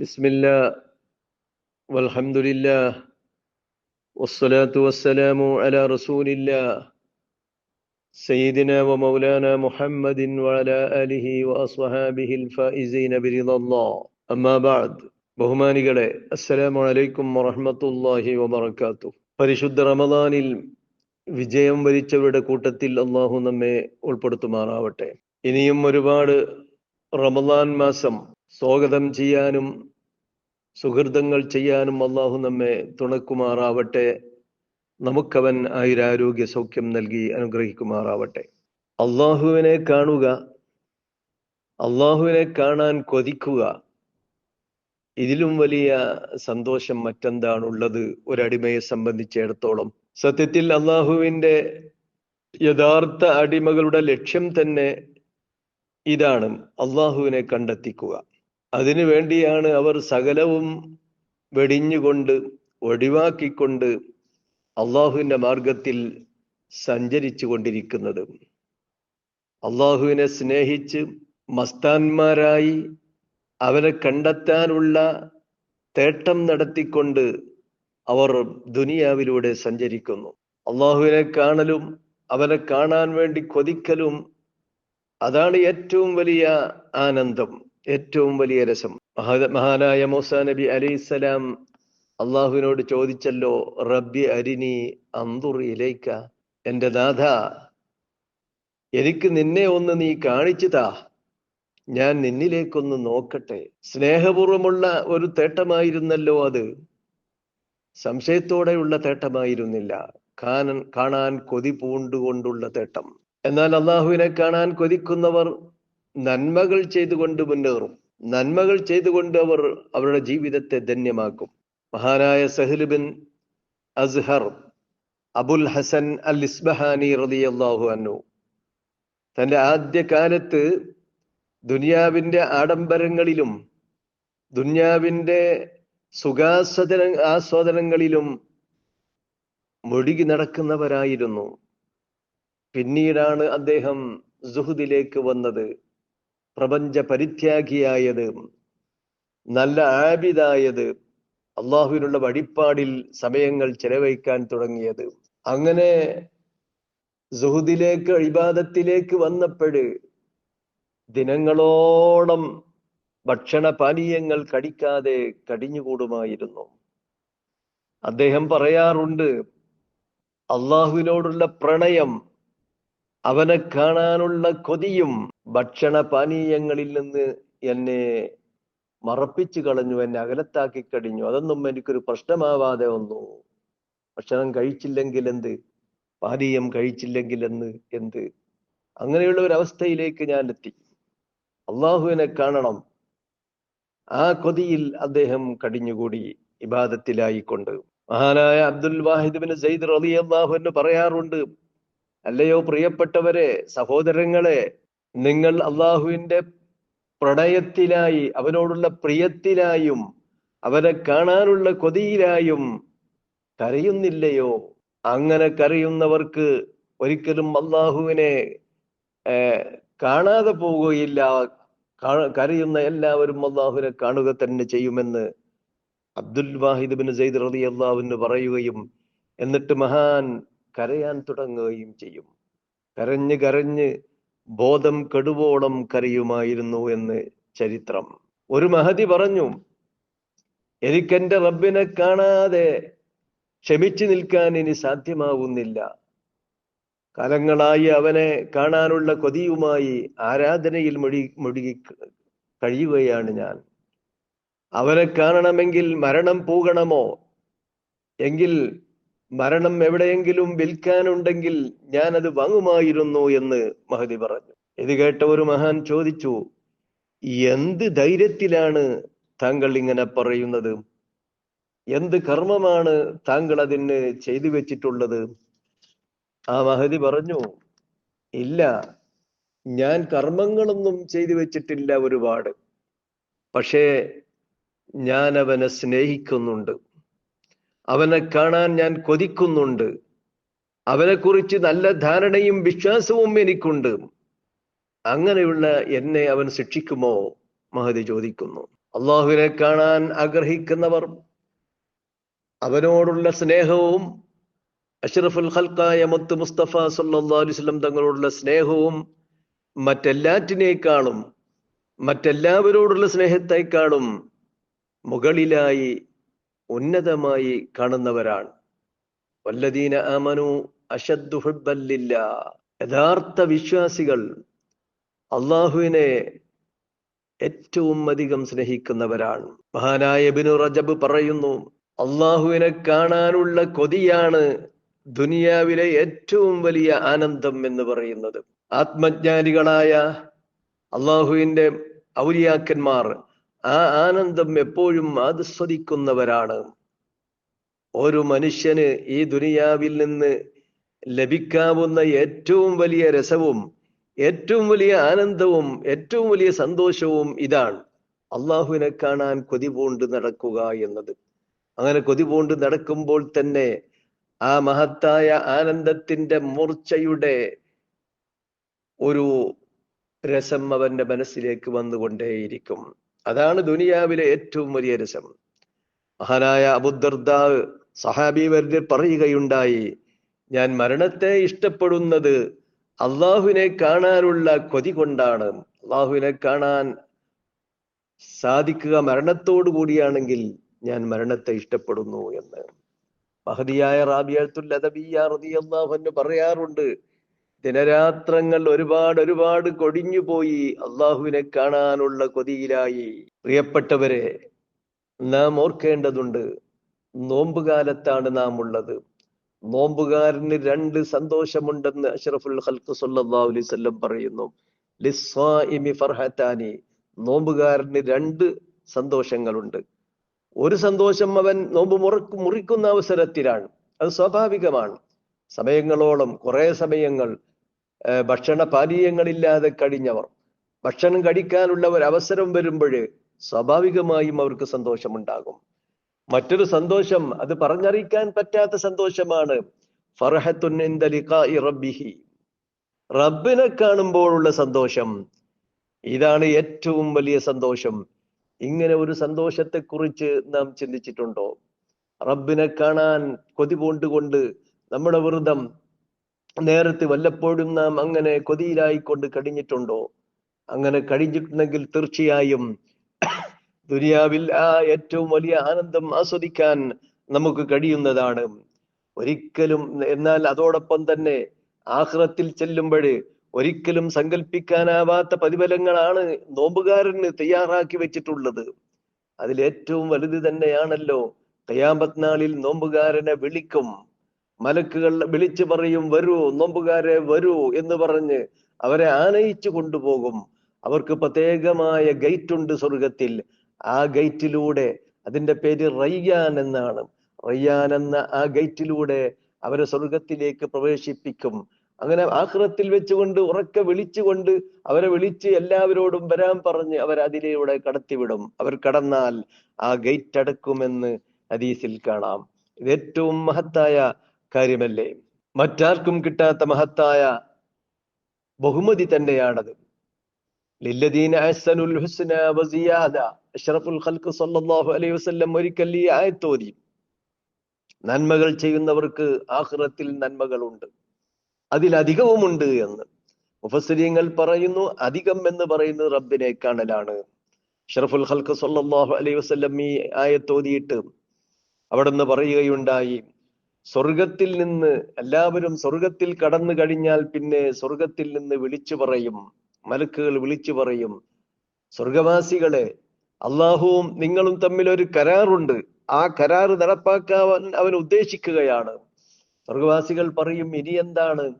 بسم الله والحمد لله والصلاة والسلام على رسول الله سيدنا ومولانا محمد وعلى آله وأصحابه الفائزين برضا الله أما بعد ബഹുമാനികളെ അസ്സലാമു അലൈക്കും വറഹ്മത്തുള്ളാഹി വബറകാത്തു പരിശുദ്ധ റമദാനിൽ വിജയം വരിച്ചവരുടെ കൂട്ടത്തിൽ അള്ളാഹു നമ്മെ ഉൾപ്പെടുത്തുമാറാവട്ടെ ഇനിയും ഒരുപാട് റമദാൻ മാസം സ്വാഗതം ചെയ്യാനും സുഹൃതങ്ങൾ ചെയ്യാനും അള്ളാഹു നമ്മെ തുണക്കുമാറാവട്ടെ. നമുക്കവൻ ആയുരാരോഗ്യ സൗഖ്യം നൽകി അനുഗ്രഹിക്കുമാറാവട്ടെ. അള്ളാഹുവിനെ കാണുക അള്ളാഹുവിനെ കാണാൻ കൊതിക്കുക ഇതിലും വലിയ സന്തോഷം മറ്റെന്താണുള്ളത്? ഒരടിമയെ സംബന്ധിച്ചിടത്തോളം. സത്യത്തിൽ അള്ളാഹുവിന്റെ യഥാർത്ഥ അടിമകളുടെ ലക്ഷ്യം തന്നെ ഇതാണ്. അള്ളാഹുവിനെ കണ്ടെത്തിക്കുക. അതിനു വേണ്ടിയാണ് അവർ സകലവും വെടിഞ്ഞുകൊണ്ട് ഒഴിവാക്കിക്കൊണ്ട് അള്ളാഹുവിന്റെ മാർഗത്തിൽ സഞ്ചരിച്ചു കൊണ്ടിരിക്കുന്നത് അള്ളാഹുവിനെ സ്നേഹിച്ച് മസ്താന്മാരായി അവനെ കണ്ടെത്താനുള്ള തേട്ടം നടത്തിക്കൊണ്ട് അവർ ദുനിയാവിലൂടെ സഞ്ചരിക്കുന്നു. അള്ളാഹുവിനെ കാണലും അവനെ കാണാൻ വേണ്ടി കൊതിക്കലും അതാണ് ഏറ്റവും വലിയ ആനന്ദം. ഏറ്റവും വലിയ രസം. മഹാ മഹാനായ മൂസ നബി അലി ഇസ്സലാം അള്ളാഹുവിനോട് ചോദിച്ചല്ലോ റബ്ബി അരിനി അന്തുർ ഇലൈക്ക എന്റെ നാഥ എനിക്ക് നിന്നെ ഒന്ന് നീ കാണിച്ചു താ. ഞാൻ നിന്നിലേക്കൊന്ന് നോക്കട്ടെ. സ്നേഹപൂർവമുള്ള ഒരു തേട്ടമായിരുന്നല്ലോ അത്. സംശയത്തോടെയുള്ള തേട്ടമായിരുന്നില്ല. കാണാൻ കാണാൻ കൊതി പൂണ്ടുകൊണ്ടുള്ള തേട്ടം. എന്നാൽ അള്ളാഹുവിനെ കാണാൻ കൊതിക്കുന്നവർ നന്മകൾ ചെയ്തുകൊണ്ട് മുന്നേറും. നന്മകൾ ചെയ്തുകൊണ്ട് അവർ അവരുടെ ജീവിതത്തെ ധന്യമാക്കും. മഹാനായ bin Azhar Abul Hasan al Isbahani റളിയല്ലാഹു അൻഹു തന്റെ ആദ്യ കാലത്ത് ദുനിയാവിന്റെ ആഡംബരങ്ങളിലും ദുനിയാവിന്റെ സുഖാസ്വദന ആസ്വാദനങ്ങളിലും മുഴുകി നടക്കുന്നവരായിരുന്നു. പിന്നീടാണ് അദ്ദേഹം സുഹുദിലേക്ക് വന്നത്. പ്രപഞ്ച പരിത്യാഗിയായത് നല്ല ആബിദായത് അള്ളാഹുവിനുള്ള വഴിപ്പാടിൽ സമയങ്ങൾ ചെലവഴിക്കാൻ തുടങ്ങിയത്. അങ്ങനെ സുഹുദിലേക്ക് ഇബാദത്തിലേക്ക് വന്നപ്പോഴ് ദിനങ്ങളോളം ഭക്ഷണ പാനീയങ്ങൾ കടിക്കാതെ കടിഞ്ഞുകൂടുമായിരുന്നു. അദ്ദേഹം പറയാറുണ്ട് അള്ളാഹുവിനോടുള്ള പ്രണയം അവനെ കാണാനുള്ള കൊതിയും ഭക്ഷണ പാനീയങ്ങളിൽ നിന്ന് എന്നെ മറപ്പിച്ചു കളഞ്ഞു എന്നെ അകലത്താക്കി കഴിഞ്ഞു. അതൊന്നും എനിക്കൊരു പ്രശ്നമാവാതെ വന്നു. ഭക്ഷണം കഴിച്ചില്ലെങ്കിൽ എന്ത്? പാനീയം കഴിച്ചില്ലെങ്കിൽ എന്ന് എന്ത്? അങ്ങനെയുള്ള ഒരു അവസ്ഥയിലേക്ക് ഞാൻ എത്തി. അള്ളാഹുവിനെ കാണണം. ആ കൊതിയിൽ അദ്ദേഹം കടിഞ്ഞുകൂടി ഇബാദത്തിലായിക്കൊണ്ട്. മഹാനായ അബ്ദുൽ വാഹിദ് ബിൻ സയ്യിദ് റലി അള്ളാഹു എന്ന് പറയാറുണ്ട് അല്ലയോ പ്രിയപ്പെട്ടവരെ സഹോദരങ്ങളെ നിങ്ങൾ അള്ളാഹുവിന്റെ പ്രണയത്തിലായി അവനോടുള്ള പ്രിയത്തിലായും അവനെ കാണാനുള്ള കൊതിയിലായും കരയുന്നില്ലയോ? അങ്ങനെ കരയുന്നവർക്ക് ഒരിക്കലും അള്ളാഹുവിനെ കാണാതെ പോവുകയില്ല. കരയുന്ന എല്ലാവരും അള്ളാഹുവിനെ കാണുക തന്നെ ചെയ്യുമെന്ന് അബ്ദുൽ വാഹിദ് ബിൻ സെയ്ദ് റതി അള്ളാഹുവിന് പറയുകയും എന്നിട്ട് മഹാൻ കരയാൻ തുടങ്ങുകയും ചെയ്യും. കരഞ്ഞ് കരഞ്ഞ് ബോധം കെടുവോളം കരയുമായിരുന്നു എന്ന് ചരിത്രം. ഒരു മഹതി പറഞ്ഞു എനിക്കെന്റെ റബ്ബിനെ കാണാതെ ക്ഷമിച്ചു നിൽക്കാൻ ഇനി സാധ്യമാവുന്നില്ല. കാലങ്ങളായി അവനെ കാണാനുള്ള കൊതിയുമായി ആരാധനയിൽ മുഴുകി മുഴുകി കഴിയുകയാണ് ഞാൻ. അവനെ കാണണമെങ്കിൽ മരണം പോകണമോ? എങ്കിൽ മരണം എവിടെയെങ്കിലും വിൽക്കാനുണ്ടെങ്കിൽ ഞാൻ അത് വാങ്ങുമായിരുന്നു എന്ന് മഹതി പറഞ്ഞു. ഇത് കേട്ട ഒരു മഹാൻ ചോദിച്ചു എന്ത് ധൈര്യത്തിലാണ് താങ്കൾ ഇങ്ങനെ പറയുന്നത്? എന്ത് കർമ്മമാണ് താങ്കൾ അതിന് ചെയ്തു വെച്ചിട്ടുള്ളത്? ആ മഹതി പറഞ്ഞു ഇല്ല ഞാൻ കർമ്മങ്ങളൊന്നും ചെയ്തു വെച്ചിട്ടില്ല ഒരുപാട്. പക്ഷേ ഞാൻ അവനെ സ്നേഹിക്കുന്നുണ്ട്. അവനെ കാണാൻ ഞാൻ കൊതിക്കുന്നുണ്ട്. അവനെക്കുറിച്ച് നല്ല ധാരണയും വിശ്വാസവും എനിക്കുണ്ട്. അങ്ങനെയുള്ള എന്നെ അവൻ ശിക്ഷിക്കുമോ? മഹതി ചോദിക്കുന്നു. അള്ളാഹുവിനെ കാണാൻ ആഗ്രഹിക്കുന്നവർ അവനോടുള്ള സ്നേഹവും അഷ്റഫുൽ ഹൽക്കായ മുത്ത് മുസ്തഫ വസല്ലം തങ്ങളോടുള്ള സ്നേഹവും മറ്റെല്ലാറ്റിനേക്കാളും മറ്റെല്ലാവരോടുള്ള സ്നേഹത്തെക്കാളും മുകളിലായി ഉന്നതമായി കാണുന്നവരാണ്. വല്ലദീന ആമനു അഷദ്ദു ഹുബ്ബല്ലില്ല യഥാർത്ഥ വിശ്വാസികൾ അള്ളാഹുവിനെ ഏറ്റവും അധികം സ്നേഹിക്കുന്നവരാണ്. മഹാനായ ബിനു റജബ് പറയുന്നു അള്ളാഹുവിനെ കാണാനുള്ള കൊതിയാണ് ദുനിയാവിലെ ഏറ്റവും വലിയ ആനന്ദം എന്ന് പറയുന്നത്. ആത്മജ്ഞാനികളായ അള്ളാഹുവിന്റെ ഔലിയാക്കന്മാർ ആ ആനന്ദം എപ്പോഴും ആസ്വദിക്കുന്നവരാണ് ഒരു മനുഷ്യന് ഈ ദുനിയാവിൽ നിന്ന് ലഭിക്കാവുന്ന ഏറ്റവും വലിയ രസവും ഏറ്റവും വലിയ ആനന്ദവും ഏറ്റവും വലിയ സന്തോഷവും ഇതാണ്. അള്ളാഹുവിനെ കാണാൻ കൊതി പൂണ്ട് നടക്കുക എന്നത്. അങ്ങനെ കൊതി പൂണ്ട് നടക്കുമ്പോൾ തന്നെ ആ മഹത്തായ ആനന്ദത്തിന്റെ മൂർച്ചയുടെ ഒരു രസം അവന്റെ മനസ്സിലേക്ക് വന്നുകൊണ്ടേയിരിക്കും. അതാണ് ദുനിയാവിലെ ഏറ്റവും വലിയ രസം. മഹാനായ അബുദർദാവ് സഹാബി വര്യർ പറയുകയുണ്ടായി ഞാൻ മരണത്തെ ഇഷ്ടപ്പെടുന്നത് അള്ളാഹുവിനെ കാണാനുള്ള കൊതി കൊണ്ടാണ്. അള്ളാഹുവിനെ കാണാൻ സാധിക്കുക മരണത്തോടു കൂടിയാണെങ്കിൽ ഞാൻ മരണത്തെ ഇഷ്ടപ്പെടുന്നു എന്ന്. മഹദിയായ റാബിയത്തുൽ പറയാറുണ്ട് ദിനരാത്രങ്ങൾ ഒരുപാട് ഒരുപാട് കൊടിഞ്ഞു പോയി അള്ളാഹുവിനെ കാണാനുള്ള കൊതിയിലായി. പ്രിയപ്പെട്ടവരെ നാം ഓർക്കേണ്ടതുണ്ട് നോമ്പുകാലത്താണ് നാം ഉള്ളത്. നോമ്പുകാരന് രണ്ട് സന്തോഷമുണ്ടെന്ന് അഷറഫുൽ ഹൽക്ക് വസല്ലം പറയുന്നു. ഫർഹത്താനി. നോമ്പുകാരന് രണ്ട് സന്തോഷങ്ങളുണ്ട്. ഒരു സന്തോഷം അവൻ നോമ്പ് മുറക്ക് മുറിക്കുന്ന അവസരത്തിലാണ്. അത് സ്വാഭാവികമാണ്. സമയങ്ങളോളം കുറെ സമയങ്ങൾ ഭക്ഷണ പാനീയങ്ങളില്ലാതെ കഴിഞ്ഞവർ. ഭക്ഷണം കഴിക്കാനുള്ള ഒരു അവസരം വരുമ്പോൾ സ്വാഭാവികമായും അവർക്ക് സന്തോഷമുണ്ടാകും. മറ്റൊരു സന്തോഷം അത് പറഞ്ഞറിയിക്കാൻ പറ്റാത്ത സന്തോഷമാണ്. റബ്ബിഹി. റബ്ബിനെ കാണുമ്പോഴുള്ള സന്തോഷം. ഇതാണ് ഏറ്റവും വലിയ സന്തോഷം. ഇങ്ങനെ ഒരു സന്തോഷത്തെക്കുറിച്ച് നാം ചിന്തിച്ചിട്ടുണ്ടോ? റബ്ബിനെ കാണാൻ കൊതി പൂണ്ടുകൊണ്ട് നമ്മുടെ വ്രതം നേരത്തെ വല്ലപ്പോഴും നാം അങ്ങനെ കൊതിയിലായിക്കൊണ്ട് കഴിഞ്ഞിട്ടുണ്ടോ? അങ്ങനെ കഴിഞ്ഞിട്ടുണ്ടെങ്കിൽ തീർച്ചയായും ദുനിയാവിൽ ആ ഏറ്റവും വലിയ ആനന്ദം ആസ്വദിക്കാൻ നമുക്ക് കഴിയുന്നതാണ്. ഒരിക്കലും എന്നാൽ അതോടൊപ്പം തന്നെ ആഹ്റത്തിൽ ചെല്ലുമ്പോൾ ഒരിക്കലും സങ്കല്പിക്കാനാവാത്ത പ്രതിഫലങ്ങളാണ് നോമ്പുകാരന് തയ്യാറാക്കി വെച്ചിട്ടുള്ളത്. അതിൽ ഏറ്റവും വലുത് തന്നെയാണല്ലോ കയാമത്നാളിൽ നോമ്പുകാരനെ വിളിക്കും. മലക്കുകൾ വിളിച്ചു പറയും വരൂ നോമ്പുകാരെ വരൂ എന്ന് പറഞ്ഞ് അവരെ ആനയിച്ചു കൊണ്ടുപോകും. അവർക്ക് പ്രത്യേകമായ ഗേറ്റ് ഉണ്ട് സ്വർഗത്തിൽ ആ ഗേറ്റിലൂടെ അതിന്റെ പേര് റയ്യാൻ എന്നാണ്. റയ്യാൻ എന്ന ആ ഗേറ്റിലൂടെ അവരെ സ്വർഗത്തിലേക്ക് പ്രവേശിപ്പിക്കും. അങ്ങനെ ആഹ്റത്തിൽ വെച്ചുകൊണ്ട് ഉറക്കെ വിളിച്ചുകൊണ്ട് അവരെ വിളിച്ച് എല്ലാവരോടും വരാൻ പറഞ്ഞ് അവർ അതിലൂടെ കടത്തിവിടും. അവർ കടന്നാൽ ആ ഗേറ്റ് അടക്കുമെന്ന് ഹദീസിൽ കാണാം. ഇത് ഏറ്റവും മഹത്തായ കാര്യമല്ലേ? മറ്റാർക്കും കിട്ടാത്ത മഹത്തായ ബഹുമതി തന്നെയാണത്. ലില്ലദീന അഹ്സനുൽ ഹുസ്ന വസിയാദ സല്ലല്ലാഹു അലൈഹി വസല്ലം ഒരിക്കൽ ഈ ആയത്തോതി. നന്മകൾ ചെയ്യുന്നവർക്ക് ആഖിറത്തിൽ നന്മകളുണ്ട്. അതിലധികവുമുണ്ട് എന്ന്. മുഫസരിയങ്ങൾ പറയുന്നു അധികം എന്ന് പറയുന്നത് റബ്ബിനെ കാണലാണ്. ഷറഫുൽ ഹൽക്ക് സല്ലല്ലാഹു അലൈഹി വസല്ലം ഈ ആയത്തോതിയിട്ട് നിന്ന് പറയുകയുണ്ടായി സ്വർഗത്തിൽ നിന്ന് എല്ലാവരും സ്വർഗത്തിൽ കടന്നു കഴിഞ്ഞാൽ പിന്നെ സ്വർഗത്തിൽ നിന്ന് വിളിച്ചു പറയും മലക്കുകൾ വിളിച്ചു പറയും. സ്വർഗവാസികളെ അള്ളാഹുവും നിങ്ങളും തമ്മിൽ ഒരു കരാറുണ്ട്. ആ കരാർ നടപ്പാക്കാൻ അവൻ ഉദ്ദേശിക്കുകയാണ്. സ്വർഗവാസികൾ പറയും ഇനി എന്താണ്?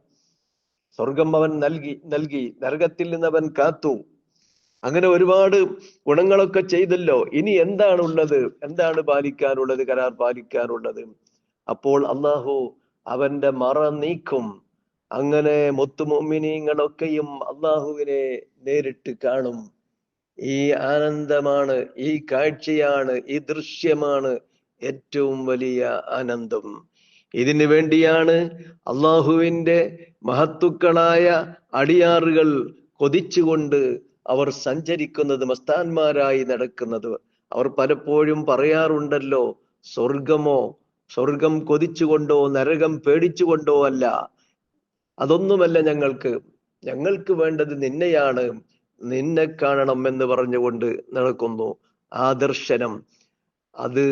സ്വർഗം അവൻ നൽകി നൽകി. നരകത്തിൽ നിന്ന് അവൻ കാത്തു. അങ്ങനെ ഒരുപാട് ഗുണങ്ങളൊക്കെ ചെയ്തല്ലോ. ഇനി എന്താണ് ഉള്ളത്? എന്താണ് പാലിക്കാനുള്ളത്? കരാർ പാലിക്കാനുള്ളത്? അപ്പോൾ അള്ളാഹു അവന്റെ മറ നീക്കും. അങ്ങനെ മുത്തുമൊമ്മിനീങ്ങളൊക്കെയും അള്ളാഹുവിനെ നേരിട്ട് കാണും. ഈ ആനന്ദമാണ് ഈ കാഴ്ചയാണ് ഈ ദൃശ്യമാണ് ഏറ്റവും വലിയ ആനന്ദം. ഇതിനു വേണ്ടിയാണ് അള്ളാഹുവിന്റെ മഹത്തുക്കളായ അടിയാറുകൾ കൊതിച്ചുകൊണ്ട് അവർ സഞ്ചരിക്കുന്നത് മസ്താന്മാരായി നടക്കുന്നത്. അവർ പലപ്പോഴും പറയാറുണ്ടല്ലോ സ്വർഗമോ സ്വർഗം കൊതിച്ചുകൊണ്ടോ നരകം പേടിച്ചുകൊണ്ടോ അല്ല. അതൊന്നുമല്ല ഞങ്ങൾക്ക്. ഞങ്ങൾക്ക് വേണ്ടത് നിന്നെയാണ്. നിന്നെ കാണണം എന്ന് പറഞ്ഞുകൊണ്ട് നടക്കുന്നു. ആ ദർശനം അത്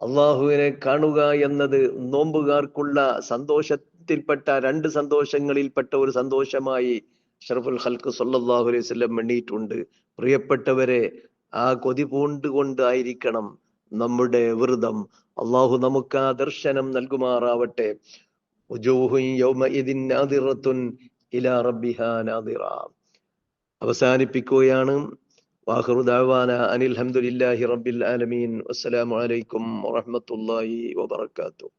അള്ളാഹുവിനെ കാണുക എന്നത് നോമ്പുകാർക്കുള്ള സന്തോഷത്തിൽപ്പെട്ട രണ്ട് സന്തോഷങ്ങളിൽപ്പെട്ട ഒരു സന്തോഷമായി ഷറഫുൽ ഹൽക്ക് സല്ലാഹു അലൈഹി വസല്ലം എണ്ണീട്ടുണ്ട് പ്രിയപ്പെട്ടവരെ ആ കൊതി പൂണ്ടുകൊണ്ടായിരിക്കണം നമ്മുടെ വ്രതം. അള്ളാഹു നമുക്ക് ആ ദർശനം നൽകുമാറാവട്ടെ. അവസാനിപ്പിക്കുകയാണ്. അനിൽ ഹംദുലില്ലാഹി റബ്ബിൽ ആലമീൻ. വസ്സലാമു അലൈക്കും വറഹ്മത്തുള്ളാഹി വബറകാതുഹു.